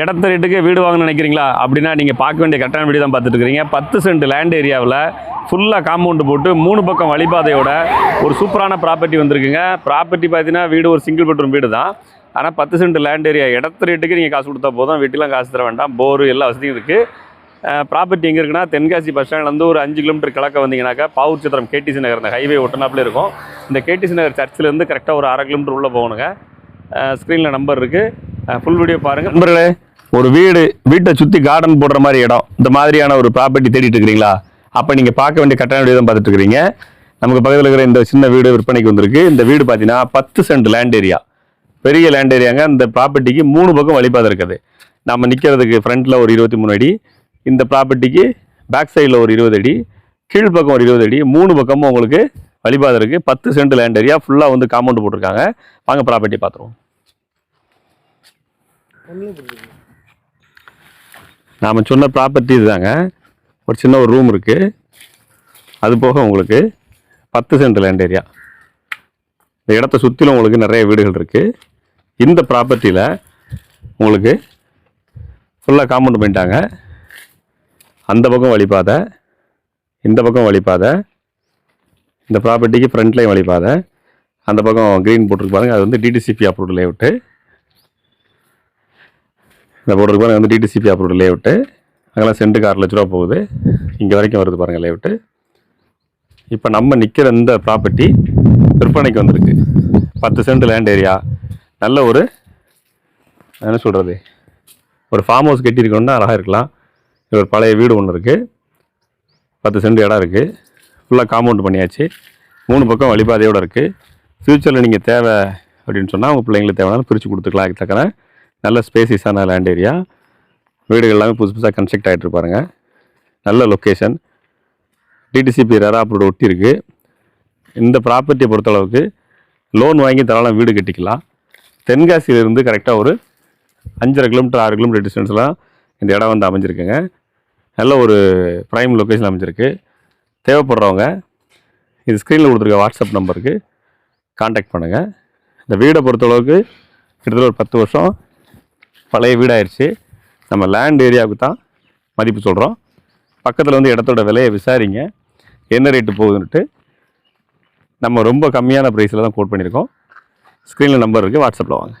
இடத்த ரேட்டுக்கு வீடு வாங்கணும்னு நினைக்கிறீங்களா? அப்படின்னா நீங்கள் பார்க்க வேண்டிய கரெக்டான வீடு தான் பார்த்துட்டு இருக்கிறீங்க பத்து சென்ட் லேண்ட் ஏரியாவில் ஃபுல்லாக காம்பவுண்டு போட்டு மூணு பக்கம் வழிபாதையோட ஒரு சூப்பரான ப்ராப்பர்ட்டி வந்திருக்குங்க. ப்ராப்பர்ட்டி பார்த்தீங்கன்னா வீடு ஒரு சிங்கிள் பெட்ரூம் வீடு தான் ஆனால் பத்து சென்ட் லேண்ட் ஏரியா இடத்த ரேட்டுக்கு நீங்கள் காசு கொடுத்தா போதும். வீட்டிலாம் காசு தர வேண்டாம். போர் எல்லா வசதியும் இருக்குது ப்ராப்பர்ட்டி எங்கே இருக்குன்னா தென்காசி பஸ் ஸ்டாண்ட்லேருந்து ஒரு அஞ்சு கிலோமீட்டர் கிழக்க வந்தீங்கன்னாக்கா பாவூர் சித்திரம் கேடிசி நகர் இந்த ஹைவே ஒட்டனாப்பில் இருக்கும். இந்த கேடிசி நகர் சர்ச்சிலேருந்து கரெக்டாக ஒரு அரை கிலோமீட்டர் உள்ளே போகணுங்க. ஸ்க்ரீனில் நம்பர் இருக்குது ஃபுல் வீடியோ பாருங்கள் நண்பர்களே ஒரு வீடு வீட்டை சுற்றி கார்டன் போடுற மாதிரி இடம் இந்த மாதிரியான ஒரு ப்ராப்பர்ட்டி தேடிட்டு இருக்கிறீங்களா? அப்போ நீங்கள் பார்க்க வேண்டிய கட்டண வீடு தான் பார்த்துட்டு இருக்கிறீங்க. நமக்கு பக்கத்தில் இருக்கிற இந்த சின்ன வீடு விற்பனைக்கு வந்திருக்கு. இந்த வீடு பார்த்தீங்கன்னா பத்து சென்ட் லேண்ட் ஏரியா பெரிய லேண்ட் ஏரியாங்க இந்த ப்ராப்பர்ட்டிக்கு மூணு பக்கம் வழிபாதை இருக்குது. நம்ம நிற்கிறதுக்கு ஃப்ரண்ட்டில் ஒரு இருபத்தி மூணு அடி இந்த ப்ராப்பர்ட்டிக்கு பேக் சைடில் ஒரு இருபது அடி கீழ் பக்கம் ஒரு இருபது அடி மூணு பக்கமும் உங்களுக்கு வழிபாதை இருக்குது பத்து சென்ட் லேண்ட் ஏரியா ஃபுல்லாக வந்து காம்பவுண்ட் போட்டிருக்காங்க. வாங்க ப்ராப்பர்ட்டி பார்த்துருவோம். நாம் சொன்ன ப்ராப்பர்ட்டி இதுதாங்க. ஒரு சின்ன ஒரு ரூம் இருக்குது அது போக உங்களுக்கு பத்து சென்ட் லேண்ட் ஏரியா இந்த இடத்த சுற்றிலும் உங்களுக்கு நிறைய வீடுகள் இருக்குது இந்த ப்ராப்பர்ட்டியில் உங்களுக்கு ஃபுல்லாக காம்பவுண்ட் பண்ணிட்டாங்க. அந்த பக்கம் வழிபாதை இந்த பக்கம் வழிபாதை இந்த ப்ராப்பர்ட்டிக்கு ஃப்ரண்ட்லேயும் வழிபாதை அந்த பக்கம் க்ரீன் போட்டிருக்கு பாருங்கள் அது வந்து டிடிசிபி அப்ரூவ்டு லேவுட்டு இந்த போட்டிருக்கு பாருங்கள் வந்து டிடிசிபி அப்ரூவ்டு லேஅவுட்டு அங்கெல்லாம் சென்ட்டுக்கு ஆறு லட்ச ரூபா போகுது. இங்கே வரைக்கும் வருது பாருங்கள் லேஅவுட்டு இப்போ நம்ம நிற்கிற இந்த ப்ராப்பர்ட்டி விற்பனைக்கு வந்திருக்கு. பத்து சென்ட் லேண்ட் ஏரியா நல்ல ஒரு என்ன சொல்கிறது ஒரு ஃபார்ம் ஹவுஸ் கட்டியிருக்கணும்னா அழகாக இருக்கலாம். இது ஒரு பழைய வீடு ஒன்று இருக்குது பத்து சென்ட் இடம் இருக்குது ஃபுல்லாக காம்பவுண்ட் பண்ணியாச்சு. மூணு பக்கம் வழிபாதையோடு இருக்குது ஃப்யூச்சரில் நீங்கள் தேவை அப்படின்னு சொன்னால் உங்கள் பிள்ளைங்களுக்கு தேவைனாலும் பிரித்து கொடுத்துக்கலாம். அதுக்கு தக்கன நல்ல ஸ்பேசிஸான லேண்ட் ஏரியா வீடுகள் எல்லாமே புதுசு புதுசாக கன்ஸ்ட்ரக்ட் ஆகிட்டு இருப்பாருங்க நல்ல லொக்கேஷன் டிடிசிபி ரெரா அப்ரூவ் ஒட்டி இருக்குது இந்த ப்ராப்பர்ட்டியை பொறுத்தளவுக்கு லோன் வாங்கி தாராளம் வீடு கட்டிக்கலாம். தென்காசியிலிருந்து கரெக்டாக ஒரு அஞ்சரை கிலோமீட்டர் ஆறு கிலோமீட்டர் டிஸ்டன்ஸ்லாம் இந்த இடம் வந்து அமைஞ்சிருக்குங்க. நல்ல ஒரு ப்ரைம் லொக்கேஷன் அமைஞ்சிருக்கு. தேவைப்படுறவங்க இது ஸ்க்ரீனில் கொடுத்துருக்க வாட்ஸ்அப் நம்பருக்கு காண்டாக்ட் பண்ணுங்கள் இந்த வீடை பொறுத்தளவுக்கு கிட்டத்தட்ட ஒரு பத்து வருஷம் பழைய வீடாயிருச்சு. நம்ம லேண்ட் ஏரியாவுக்கு தான் மதிப்பு சொல்கிறோம் பக்கத்தில் வந்து இடத்தோட விலையை விசாரிங்க. என்ன ரேட்டு போகுதுன்ட்டு நம்ம ரொம்ப கம்மியான ப்ரைஸில் தான் கோட் பண்ணியிருக்கோம். ஸ்க்ரீனில் நம்பர் இருக்குது வாட்ஸ்அப்பில் வாங்க.